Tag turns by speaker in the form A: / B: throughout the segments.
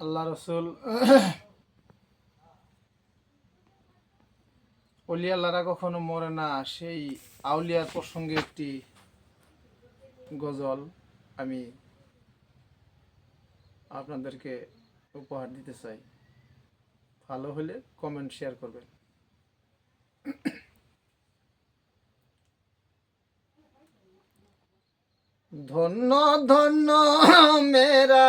A: আল্লাহ রসুল অলিয়াল্লারা কখনো মরে না। সেই আউলিয়ার প্রসঙ্গে একটি গজল আমি আপনাদেরকে উপহার দিতে চাই। ভালো হলে কমেন্ট শেয়ার করবেন। ধন্য ধন্য মেরা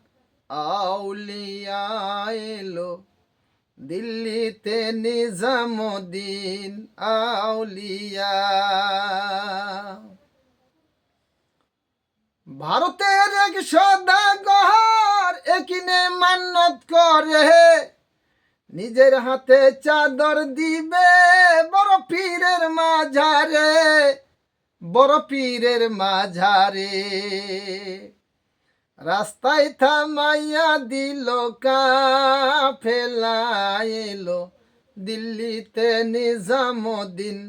A: আউলিয়া এলো, দিল্লিতে নিজামুদ্দিন আউলিয়া। ভারতের এক সদাগর একিনে মান্নত করে, নিজের হাতে চাদর দিবে বড় পীরের মাঝারে, বড় পীরের মাঝারে। রাস্তায় থামাইয়া দিল কাফেলা এলো দিল্লিতে নিজামুদ্দিন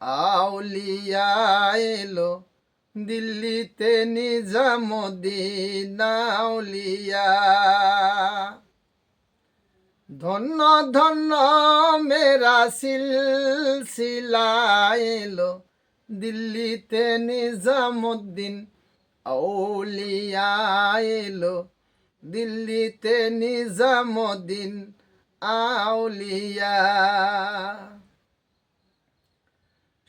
A: আউলিয়া এলো দিল্লিতে নিজামুদ্দিন, আউলিয়া। ধন্য ধন্য মেরা সিলসিলা এলো দিল্লিতে নিজামুদ্দিন আউলিয়া এলো দিল্লিতে নিজামুদ্দিন আউলিয়া।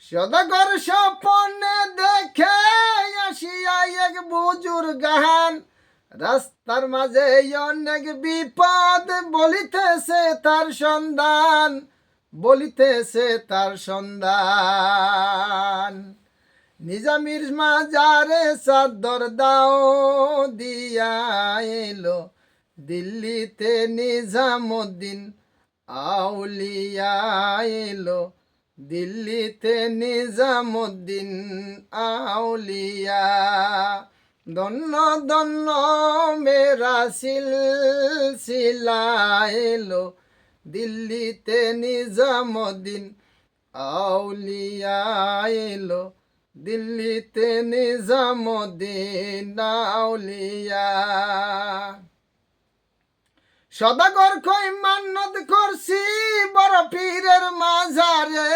A: সদাগর স্বপনে দেখে আসিয়া এক বুজুর গান, রাস্তার মাঝে অনেক বিপদ বলিতেছে তার সন্ধান, বলিতেছে তার সন্ধান। নিজামির মাজারে চাদর দাও দিয়া এলো। দিল্লিতে নিজামুদ্দিন আউলিয়া এলো। দিল্লিতে নিজামুদ্দিন আউলিয়া। দন্ন দন্ন মেরা সিলসিলা এলো। দিল্লিতে নিজামুদ্দিন আউলিয়া দিল্লিতে নিজামুদ্দিন সদাগর কই মান্নত করছি বড় পীরের মাঝারে।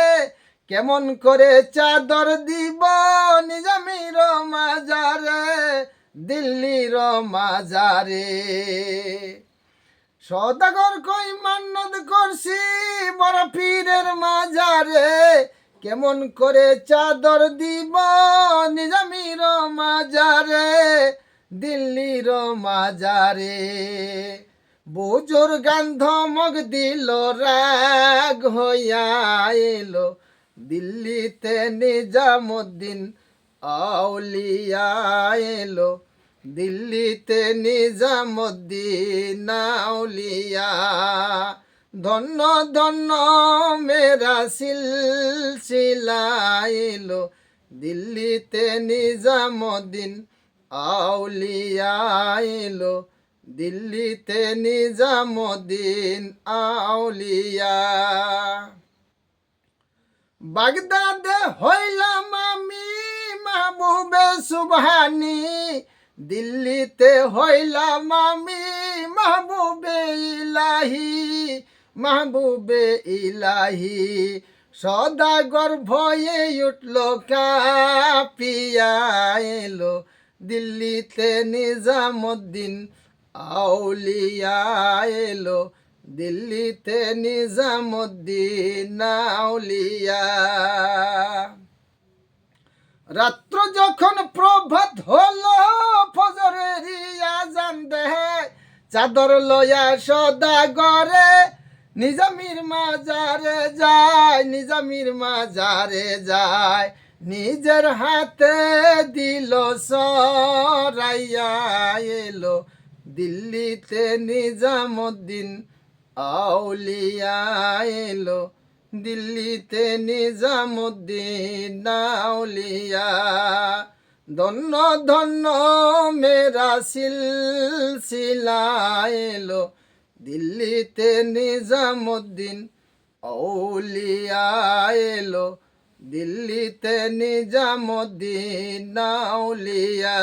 A: কেমন করে চাদর দিব নিজামির মাজারে দিল্লির মাজারে সদাগর কই মান্নত করছি বড় পীরের মাজারে কেমন করে চাদর দিব নিজামির মাজারে, দিল্লির মাজারে। বুজুর গান্ধ মগ দিল, রাগ হইয়া দিল্লিতে নিজামুদ্দিন আউলিয়া এলো। দিল্লিতে নিজামুদ্দিন আউলিয়া ধন্য ধন্য মেরা সিলসিলা এলো দিল্লিতে নিজামুদ্দিন আউলিয়া এলো দিল্লিতে নিজামুদ্দিন আউলিয়া। বাগদাদে হইলাম আমি মাহবুবে সুবহানি। দিল্লিতে হইলাম আমি মাহবুবে ইলাহি। মাহবুবে ইলাহি সদাগর ভয়ে উঠল কাপিয়া এলো দিল্লিতে নিজামুদ্দিন আউলিয়া এলো দিল্লিতে নিজামুদ্দিন আউলিয়া। রাত্র যখন প্রভাত হলো, ফজরের আজান দেহে, চাদর লয়া সদা গরে নিজামির মাজারে যায়, নিজামির মাজারে যায়। নিজের হাতে দিল সরাইয়া এলো দিল্লিতে নিজামুদ্দিন আউলিয়া এলো দিল্লিতে নিজামুদ্দিন আউলিয়া। ধন্য ধন্য, মেরা সিলসিলা এলো দিল্লিতে নিজামুদ্দিন ঔলিয়া এলো। দিল্লিতে নিজামুদ্দিন আউলিয়া